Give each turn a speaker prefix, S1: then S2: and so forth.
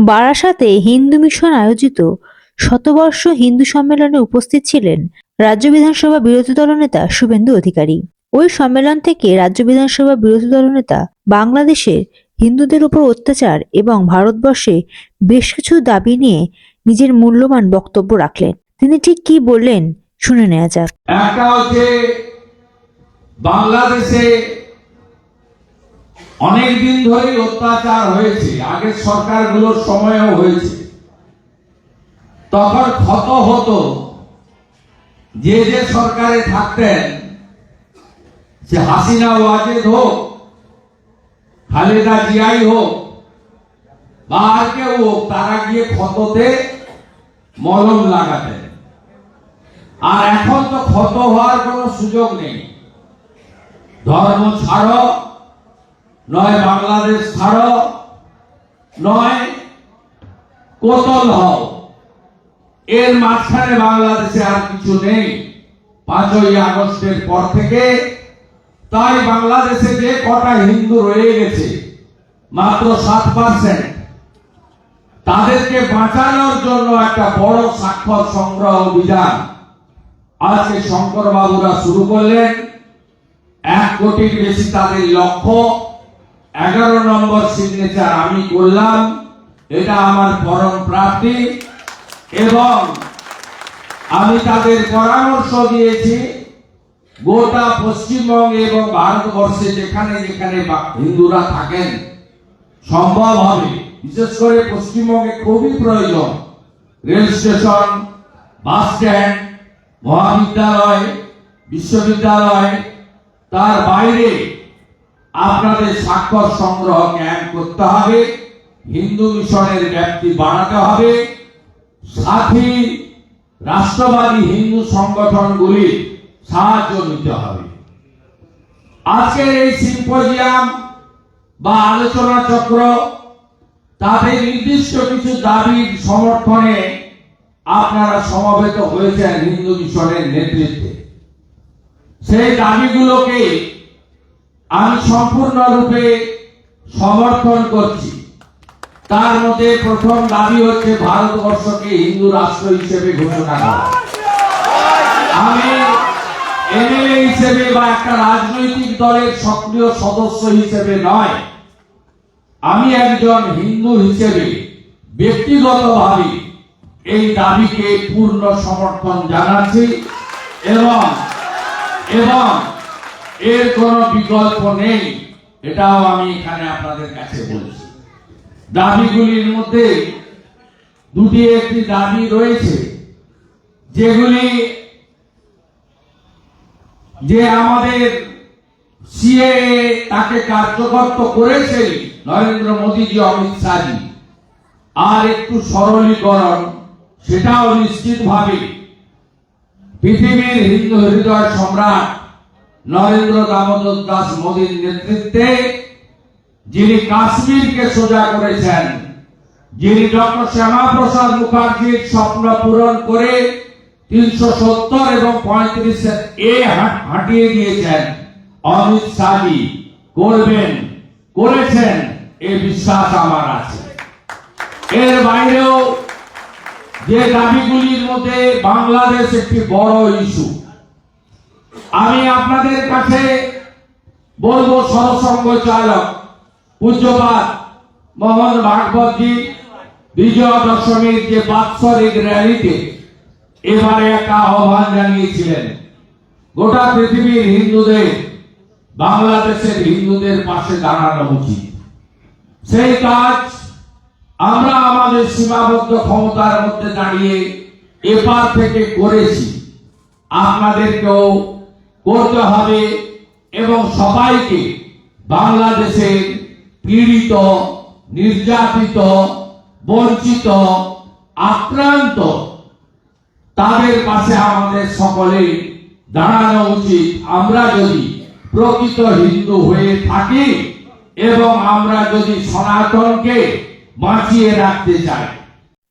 S1: বারাসাতে হিন্দু মিশন আয়োজিত শতবর্ষ হিন্দু সম্মেলনে উপস্থিত ছিলেন রাজ্য বিধানসভা বিরোধী দলনেতা শুভেন্দু অধিকারী। ওই সম্মেলন থেকে রাজ্য বিধানসভা বিরোধী দলনেতা বাংলাদেশের হিন্দুদের উপর অত্যাচার এবং ভারতবর্ষে বেশ কিছু দাবি নিয়ে নিজের মূল্যবান বক্তব্য রাখলেন। তিনি ঠিক কি বললেন শুনে নেওয়া যাক।
S2: একটা হচ্ছে বাংলাদেশে অনেক দিন ধরেই অত্যাচার হয়েছে। আগের সরকারগুলোর সময়ও হয়েছে। তখন ক্ষত হতো। যে যে সরকারে থাকতেন, সে হাসিনা ওয়াজেদ হোক, খালেদা জিয়াই হোক, বা আর কেউ হোক, তারা গিয়ে ক্ষততে মলম লাগাতেন। আর এখন তো ক্ষত হওয়ার কোনো সুযোগ নেই। ধর্ম ছাড়ো নয় বাংলাদেশ ছাড়ো, নয় কোতল হও। এর মাঝখানে বাংলাদেশে আর কিছু নেই। পাঁচই আগস্টের পর থেকে তাই বাংলাদেশে যে কটা হিন্দু রয়ে গেছে, মাত্র সাত পার্সেন্ট তাদেরকে বাঁচানোর জন্য একটা বড় স্বাক্ষর সংগ্রহ অভিযান আজকে শঙ্কর বাবুরা শুরু করলেন। এক কোটির বেশি তাদের লক্ষ্য এগারো নম্বর সিগনেচার আমি করলাম। এটা আমার পরম প্রাপ্তি এবং আমি তাদের পরামর্শ দিয়েছি। গোটা পশ্চিমবঙ্গে এবং ভারতবর্ষে যেখানে যেখানে হিন্দুরা থাকেন, সম্ভব হবে। বিশেষ করে পশ্চিমবঙ্গে খুবই প্রয়োজন। রেল স্টেশন, বাস স্ট্যান্ড, মহাবিদ্যালয়, বিশ্ববিদ্যালয়, তার বাইরে আপনাদের স্বাক্ষর সংগ্রহ ক্যাম্প করতে হবে, হিন্দু মিশনের ব্যাপ্তি বাড়াতে হবে, সাথী রাষ্ট্রবাদী হিন্দু সংগঠনগুলি সাহায্য নিতে হবে। আজকের এই সিম্পোজিয়াম বা আলোচনা চক্র তাদের নির্দিষ্ট কিছু দাবির সমর্থনে আপনারা সমবেত হয়েছেন হিন্দু মিশনের নেতৃত্বে। সেই দাবিগুলোকে আমি সম্পূর্ণরূপে সমর্থন করছি। তার মধ্যে প্রথম দাবি হচ্ছে ভারতবর্ষকে হিন্দু রাষ্ট্র হিসেবে ঘোষণা করা। আমি এমএলএ হিসেবে বা একটা রাজনৈতিক দলের সক্রিয় সদস্য হিসেবে নয়। আমি একজন হিন্দু হিসেবে ব্যক্তিগতভাবে এই দাবিকে পূর্ণ সমর্থন জানাচ্ছি এবং এবং এর কোনো বিকল্প নেই। এটাও আমি এখানে আপনাদের কাছে বলছি। দাবিগুলির মধ্যে দুটি একটি দাবি রয়েছে, যেগুলি যে আমাদের সিএ তাকে কার্যকর তো করেছে নরেন্দ্র মোদীজি, অমিত শাহজি। আর একটু সরলীকরণ, সেটাও নিশ্চিতভাবে পৃথিবীর হিন্দু হৃদয় সম্রাট নরেন্দ্র দামোদর দাস মোদীর নেতৃত্বে যিনি কাশ্মীরকে সোজা করেছেন, যিনি ডক্টর শ্যামাপ্রসাদ মুখার্জির স্বপ্ন পূরণ করে তিনশো সত্তর এবং পঁয়ত্রিশ এ হাঁটিয়ে দিয়েছেন অমিত শাহজি করবেন, করেছেন, এ বিশ্বাস আমার আছে। এর বাইরেও যে দাবিগুলির মধ্যে বাংলাদেশ একটি বড় ইস্যু আমি আপনাদের কাছে বলব সরসঙ্গ চালক পূজ্যপাত মোহাম্মদ ভাগবতজি, বিজয়া দশমীর যে বাৎসরিক র্যালিতে এবারে একটা আহ্বান জানিয়েছিলেন। গোটা পৃথিবীর হিন্দুদের, বাংলাদেশের হিন্দুদের পাশে দাঁড়ানো উচিত। সেই কাজ আমরা আমাদের সীমাবদ্ধ ক্ষমতার মধ্যে দাঁড়িয়ে এপার থেকে করেছি। আপনাদেরকেও করতে হবে এবং সবাইকে বাংলাদেশের পীড়িত, নির্যাতিত, বঞ্চিত, আক্রান্ত তাদের পাশে আমাদের সকলে দাঁড়ানো উচিত। আমরা যদি প্রকৃত হিন্দু হয়ে থাকি এবং আমরা যদি সনাতনকে বাঁচিয়ে রাখতে চাই